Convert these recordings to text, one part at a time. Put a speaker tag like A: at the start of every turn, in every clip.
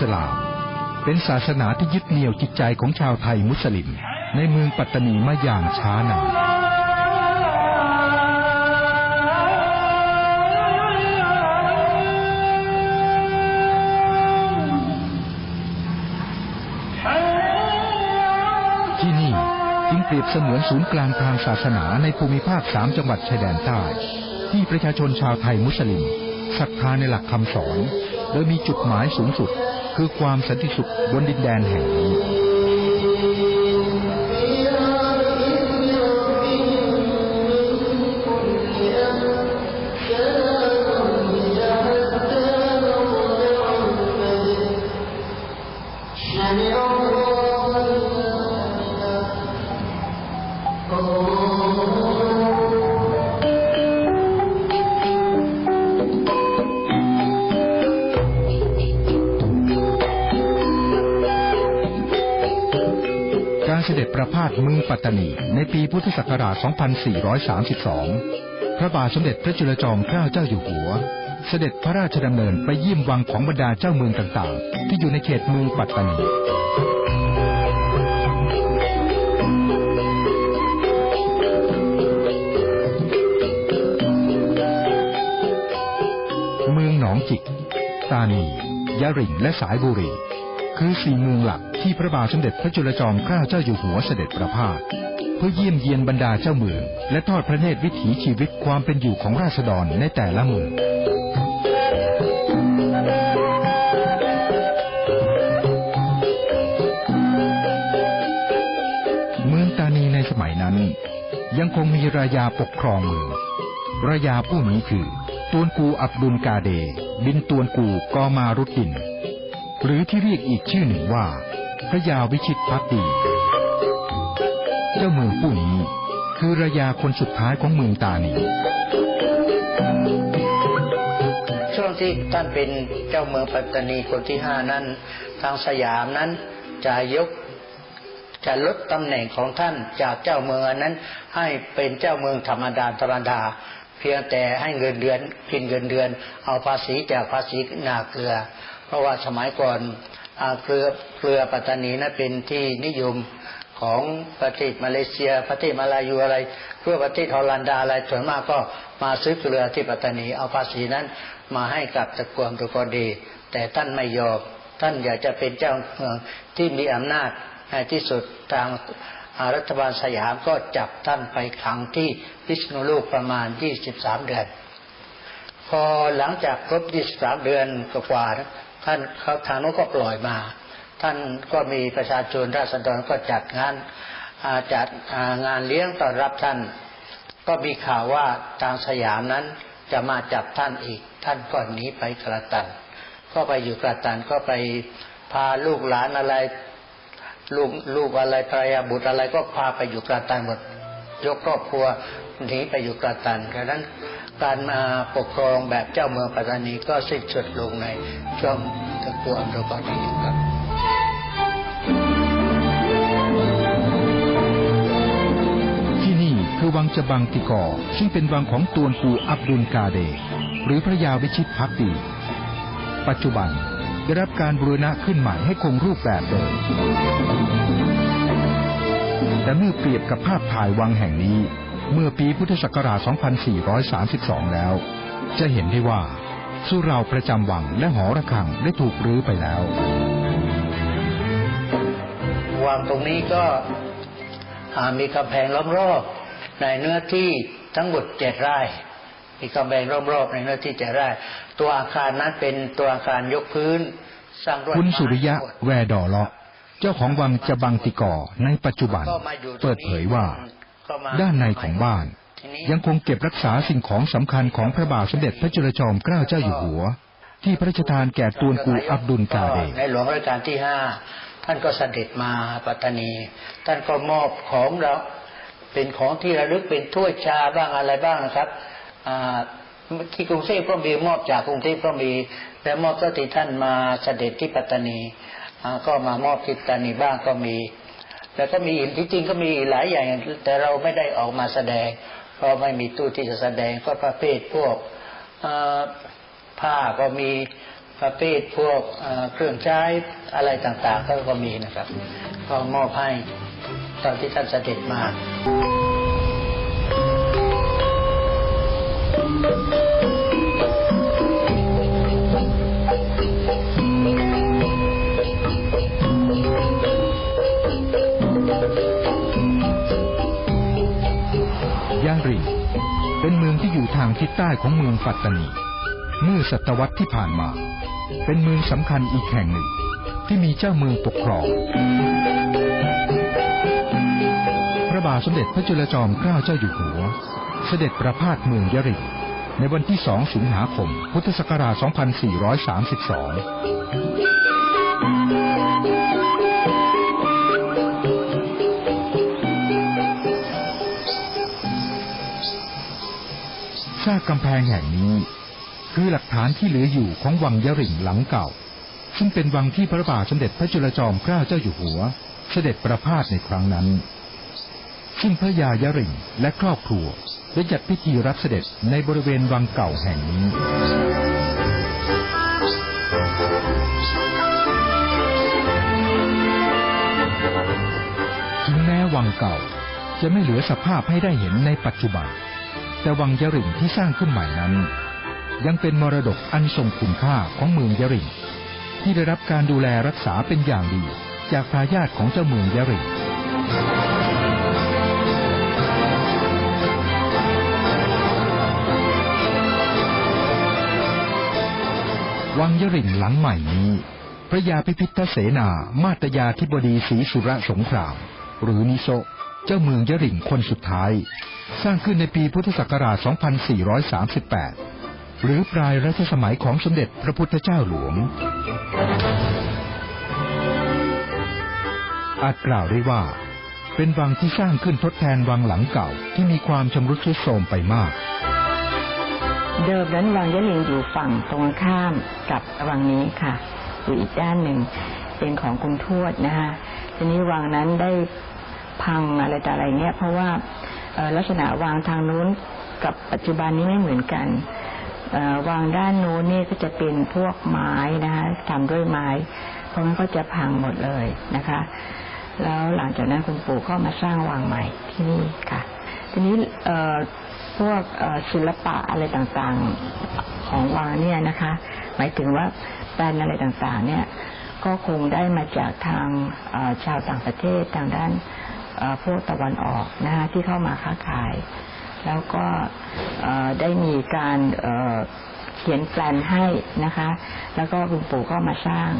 A: สลาม เป็นศาสนาที่ยึดเหนี่ยวจิตใจของชาวไทยมุสลิม ในเมืองปัตตานีมาอย่างช้านานที่นี่จึงเปรียบเสมือนศูนย์กลางทางศาสนาในภูมิภาคสามจังหวัดชายแดนใต้ ที่ประชาชนชาวไทยมุสลิมศรัทธาในหลักคำสอน โดยมีจุดหมายสูงสุด คือความสันติสุขบนดินแดนแห่งนี้ การเสด็จประพาสเมืองปัตตานีในปีพุทธศักราช 2432 พระบาทสมเด็จพระจุลจอมเกล้าเจ้าอยู่หัว เสด็จพระราชดำเนินไปเยี่ยมวังของบรรดาเจ้าเมืองต่างๆ ที่อยู่ในเขตเมืองปัตตานีเมืองหนองจิก ตานี ยะริงและสายบุรี คือสี่เมืองหลัก ที่พระบาทสมเด็จพระจุลจอมเกล้าเจ้าอยู่หัวเสด็จประพาสเพื่อเยี่ยมเยียนบรรดาเจ้าเมือง และทอดพระเนตรวิถีชีวิตความเป็นอยู่ของราษฎรในแต่ละเมืองเมืองตานีในสมัยนั้น ยังคงมีรายาปกครองเมืองรายาผู้นี้คือตวนกูอับดุลกาเด บินตวนกูกอมารุดดิน หรือที่เรียกอีกชื่อหนึ่งว่า พระยาวิชิตพักดี เจ้าเมืองผู้นี้คือรายาคนสุดท้ายของเมืองตานี
B: ช่วงที่ท่านเป็นเจ้าเมืองปัตตานีคนที่ห้านั้น ทางสยามนั้นจะยกจะลดตำแหน่งของท่านจากเจ้าเมืองอนนั้นให้เป็นเจ้าเมืองธรรมดาธรรมดา เพียงแต่ให้เงินเดือนกินเงินเดือน เอาภาษีจากภาษีนาเกลือ เพราะว่าสมัยก่อน เกลือเกลือปัตตานีนั้นเป็นที่นิยมของประเทศมาเลเซีย ประเทศมาลายูอะไร เพื่อประเทศฮอลแลนดาอะไรส่วนมากก็มาซื้อเกลือที่ปัตตานีเอาภาษีนั้นมาให้กับตะกวงตะกอดี แต่ท่านไม่ยอมท่านอยากจะเป็นเจ้าเมืองที่มีอำนาจในที่สุดทางรัฐบาลสยามก็จับท่านไปขังที่พิษณุโลกประมาณ 23 เดือน พอหลังจากครบ 23 เดือนกว่า ท่านเขาทางโน้นก็ปล่อยมา ท่านก็มีประชาชนราษฎรก็จัดงานาจัดางานเลี้ยงต้อนรับท่าน ก็มีข่าวว่าทางสยามนั้นจะมาจับท่านอีก ท่านก็หนีไปกระตัน ก็ไปอยู่กระตันก็ไปพาลูกหลานอะไร ลูกลูกอะไรภรรยาบุตรอะไรก็พาไปอยู่กระตันหมดยกครอบครัวหนีไปอยู่กระตันดังนั้น การมาปกครองแบบเจ้าเมืองปัตตานีก็สิ้นสุดลงในช่วงตะกัวอัมโดกอนีครับ
A: ที่นี่คือวังจบังติกอซึ่งเป็นวังของตวนกูอับดุลกาเด หรือพระยาวิชิตพักดีปัจจุบันได้รับการบูรณะขึ้นใหม่ให้คงรูปแบบเดิมแต่เมื่อเปรียบกับภาพถ่ายวังแห่งนี้ เมื่อปีพุทธศักราช 2432 แล้ว จะเห็นได้ว่า สุเหราประจำวังและหอระฆังได้ถูกรื้อไปแล้ว
B: วังตรงนี้ก็อ่ามีกำแพงล้อมรอบในเนื้อที่ทั้งหมดเจ็ดไร่มีกำแพงล้อมรอบในเนื้อที่เจ็ดไร่ ตัวอาคารนั้นเป็นตัวอาคารยกพื้น สร้างด้วย
A: คุณสุริยะ
B: ไม้
A: แวดอเลาะ เจ้าของวังจบังติกอในปัจจุบัน
B: ก็มาอยู่ตรงนี้
A: เปิดเผยว่า
B: ก็มา
A: ด้านในของบ้าน
B: ทีนี้
A: ยังคงเก็บรักษาสิ่งของสำคัญของพระบาทสมเด็จพระจุลจอมเกล้าเจ้าอยู่หัว ที่พระราชทานแก่ตวนกูอับดุลกาเด
B: ในหลวงรัชกาลที่ห้าท่านก็เสด็จมาปัตตานี ท่านก็มอบของเราเป็นของที่ระลึกเป็นถ้วยชาบ้างอะไรบ้างนะครับอ่าที่กรุงเทพก็มีมอบจากกรุงเทพก็มีและมอบก็ที่ท่านมาเสด็จที่ปัตตานีอ่าก็มามอบที่ปัตตานีบ้างก็มี แล้วก็มีอีกที่จริงก็มีหลายอย่าง แต่เราไม่ได้ออกมาแสดง เพราะไม่มีตู้ที่จะแสดงก็ประเภทพวกผ้าก็มีประเภทพวกเอ่อเครื่องใช้อะไรต่างๆ ก็ก็มีนะครับ ก็มอบให้ตอนที่ท่านเสด็จมา
A: ย่าริงเป็นเมืองที่อยู่ทางทิศใต้ของเมืองปัตตานี เมื่อศตวรรษที่ผ่านมา เป็นเมืองสำคัญอีกแห่งหนึ่ง ที่มีเจ้าเมืองปกครอง พระบาทสมเด็จพระจุลจอมเกล้าเจ้าอยู่หัว เสด็จประพาสเมืองยะริงในวันที่ 2 สิงหาคม พุทธศักราช 2432 ซากกำแพงแห่งนี้ คือหลักฐานที่เหลืออยู่ของวังยะริ่งหลังเก่า ซึ่งเป็นวังที่พระบาทสมเด็จพระจุลจอมเกล้าเจ้าอยู่หัว เสด็จประพาสในครั้งนั้น ซึ่งพระยายะริ่งและครอบครัวได้จัดพิธีรับเสด็จในบริเวณวังเก่าแห่งนี้ถึงแม้วังเก่าจะไม่เหลือสภาพให้ได้เห็นในปัจจุบัน แต่วังยะริ่งที่สร้างขึ้นใหม่นั้น ยังเป็นมรดกอันทรงคุณค่าของเมืองยะริ่งที่ได้รับการดูแลรักษาเป็นอย่างดี จากทายาทของเจ้าเมืองยะริ่งวังยริ่งหลังใหม่นี้ พระยาพิพิธเสนา มาตยาธิบดีศรีสุรสงคราม หรือนิโซ เจ้าเมืองยริ่งคนสุดท้าย สร้างขึ้นในปีพุทธศักราช 2438 หรือปลายรัชสมัยของสมเด็จพระพุทธเจ้าหลวง อาจกล่าวได้ว่า เป็นวังที่สร้างขึ้นทดแทนวังหลังเก่าที่มีความชำรุดทรุดโทรมไปมาก
C: เดิมนั้นวังยะลิงอยู่ฝั่งตรงข้ามกับวังนี้ค่ะ อยู่อีกด้านหนึ่งเป็นของคุณทวดนะคะทีนี้วังนั้นได้พังอะไรต่ออะไรเนี่ยเพราะว่า ลักษณะวางทางนู้นกับปัจจุบันนี้ไม่เหมือนกันวางด้านนู้นนี่ก็จะเป็นพวกไม้นะคะทำด้วยไม้ เพราะงั้นก็จะพังหมดเลยนะคะ แล้วหลังจากนั้นคุณปู่ก็มาสร้างวังใหม่ที่นี่ค่ะ ทีนี้พวกศิลปะอะไรต่างๆของวังเนี่ยนะคะ หมายถึงว่าแปลนอะไรต่างๆ เนี่ย ก็คงได้มาจากทางชาวต่างประเทศทางด้าน พวกตะวันออกนะคะที่เข้ามาค้าขาย แล้วก็ได้มีการเขียนแปลนให้นะคะ แล้วก็คุณปู่ก็มาสร้าง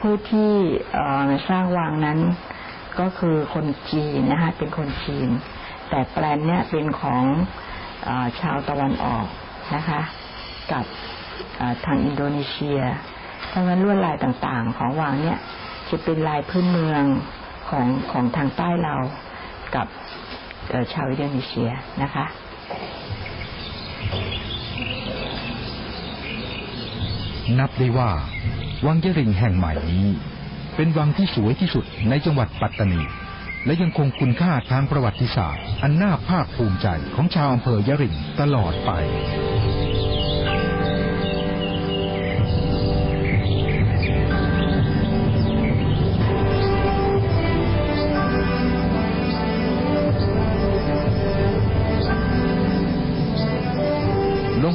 C: ผู้ที่อ่อมาสร้างวังนั้นก็คือคนจีนนะคะเป็นคนจีน แต่แปลนเนี่ยเป็นของอชาวตะวันออกนะคะ กับทางอินโดนีเซีย เพราะงั้นลวดลายต่างๆ ของวังเนี่ยจะเป็นลายพื้นเมือง ของของทางใต้เรากับชาวอินโดนีเซียนะคะ
A: นับได้ว่า วังยะริงแห่งใหม่นี้ เป็นวังที่สวยที่สุดในจังหวัดปัตตานี และยังคงคุณค่าทางประวัติศาสตร์ อันน่าภาคภูมิใจของชาวอำเภอยะริงตลอดไป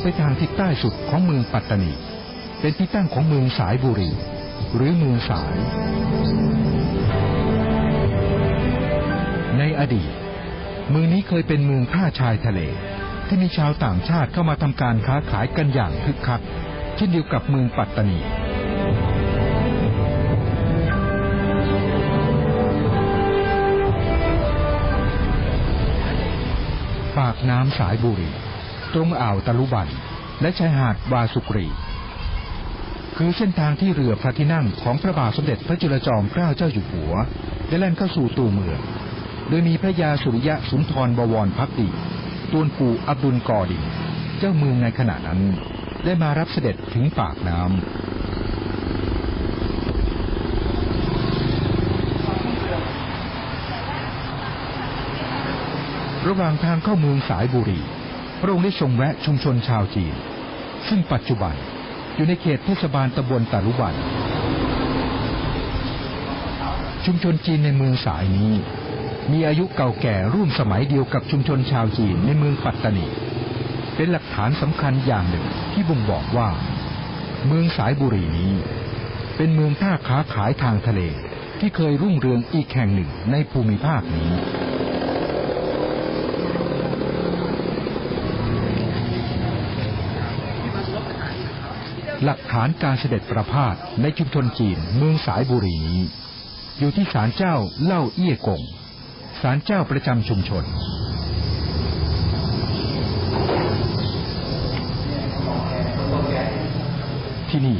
A: ไปทางทิศใต้สุดของเมืองปัตตานี เป็นที่ตั้งของเมืองสายบุรี หรือเมืองสาย ในอดีต เมืองนี้เคยเป็นเมืองท่าชายทะเล ที่มีชาวต่างชาติเข้ามาทำการค้าขายกันอย่างคึกคัก เช่นเดียวกับเมืองปัตตานีปากน้ำสายบุรี ตรงอ่าวตะลุบัน และชายหาดวาสุกรี คือเส้นทางที่เรือพระที่นั่งของพระบาทสมเด็จพระจุลจอมเกล้าเจ้าอยู่หัว ได้แล่นเข้าสู่ตัวเมืองโดยมีพระยาสุริยะสุนทรบวรพักดีตวนปู่อับดุลกอดีเจ้าเมืองในขณะนั้น ได้มารับเสด็จถึงปากน้ำระหว่างทางเข้าเมืองสายบุรี พระองค์ได้ทรงแวะชุมชนชาวจีน ซึ่งปัจจุบันอยู่ในเขตเทศบาลตำบลตาลุบัน ชุมชนจีนในเมืองสายนี้ มีอายุเก่าแก่ร่วมสมัยเดียวกับชุมชนชาวจีนในเมืองปัตตานี เป็นหลักฐานสำคัญอย่างหนึ่งที่บ่งบอกว่า เมืองสายบุรีนี้ เป็นเมืองท่าค้าขายทางทะเลที่เคยรุ่งเรืองอีกแห่งหนึ่งในภูมิภาคนี้ หลักฐานการเสด็จประพาสในชุมชนจีนเมืองสายบุรีนี้ อยู่ที่ศาลเจ้าเล่าเอี้ยกงศาลเจ้าประจำชุมชน ที่นี่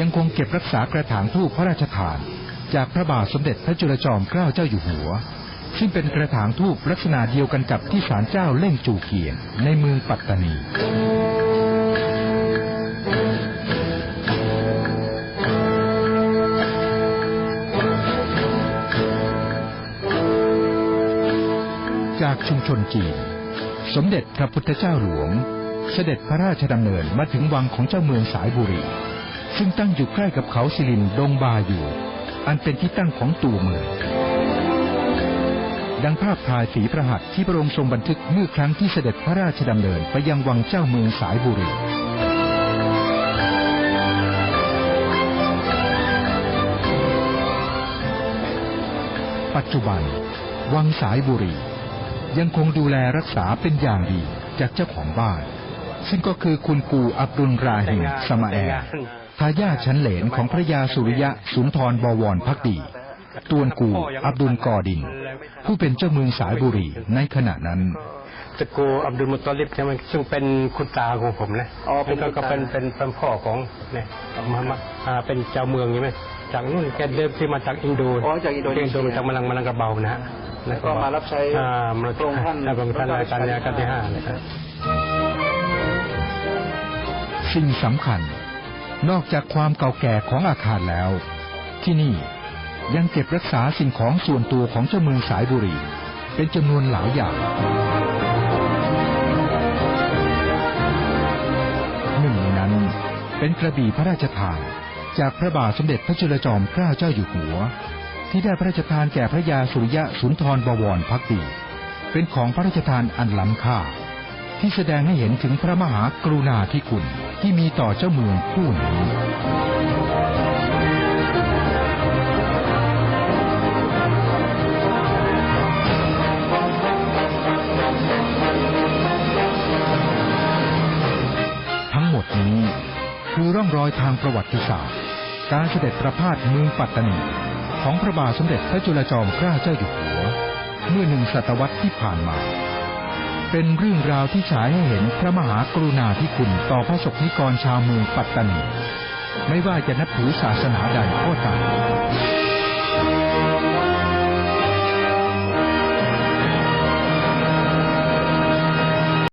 A: ยังคงเก็บรักษากระถางทูปพระราชทาน จากพระบาทสมเด็จพระจุลจอมเกล้าเจ้าอยู่หัว ซึ่งเป็นกระถางทูปลักษณะเดียวกันกับที่ศาลเจ้าเล่งจูเกียนในเมืองปัตตานี จากชุมชนจีน สมเด็จพระพุทธเจ้าหลวง เสด็จพระราชดำเนินมาถึงวังของเจ้าเมืองสายบุรี ซึ่งตั้งอยู่ใกล้กับเขาสิรินดงบาอยู่ อันเป็นที่ตั้งของตัวเมือง ดังภาพถ่ายสีประหัตถ์ที่พระองค์ทรงบันทึกเมื่อครั้งที่เสด็จพระราชดำเนินไปยังวังเจ้าเมืองสายบุรีปัจจุบัน วังสายบุรี ยังคงดูแลรักษาเป็นอย่างดีจากเจ้าของบ้าน ซึ่งก็คือคุณกูอับดุลราหิมสมาแอร์ทายาทชั้นเหลนของพระยาสุริยะสุนทรบวรพักดีตวนกูอับดุลกอดิน ผู้เป็นเจ้าเมืองสายบุรีในขณะนั้น
D: ตะกูอับดุลมุตตอลิบใช่ไหมซึ่งเป็นคุณตาของผมนะ
B: อ๋อเป็น
D: แล้วก็
B: คุณตา
D: ก็เป็นเป็นเป็นพ่อของเนี่ยมามาอ่าเป็นเจ้าเมืองใช่ไหมจากนู่นแกเดิมที่มาจากอินโด
B: อ๋อจากอินโดนีเซีย
D: มาจากมาลังมาลังกระเบานะฮะ
B: แล้วก็มารับใช้
D: อ่ามา
B: พระองค์ท่าน
D: พระองค์ท่านรัชกาลรัชกาลที่ห้านะครับ
A: สิ่งสำคัญ นอกจากความเก่าแก่ของอาคารแล้ว ที่นี่ยังเก็บรักษาสิ่งของส่วนตัวของเจ้าเมืองสายบุรี เป็นจำนวนหลายอย่างหนึ่งในนั้นเป็นกระบี่พระราชทาน จากพระบาทสมเด็จพระจุลจอมเกล้าเจ้าอยู่หัว ที่ได้พระราชทานแก่พระยาสุริยะสุนทรบวรพักดีเป็นของพระราชทานอันล้ำค่า ที่แสดงให้เห็นถึงพระมหากรุณาธิคุณที่มีต่อเจ้าเมืองผู้นี้ทั้งหมดนี้คือร่องรอยทางประวัติศาสตร์ การเสด็จประพาสเมืองปัตตานี ของพระบาทสมเด็จพระจุลจอมเกล้าเจ้าอยู่หัว เมื่อหนึ่งศตวรรษที่ผ่านมา เป็นเรื่องราวที่ฉายให้เห็นพระมหากรุณาธิคุณต่อพระศกนิกรชาวเมืองปัตตานี ไม่ว่าจะนับถือศาสนาใดก็ตาม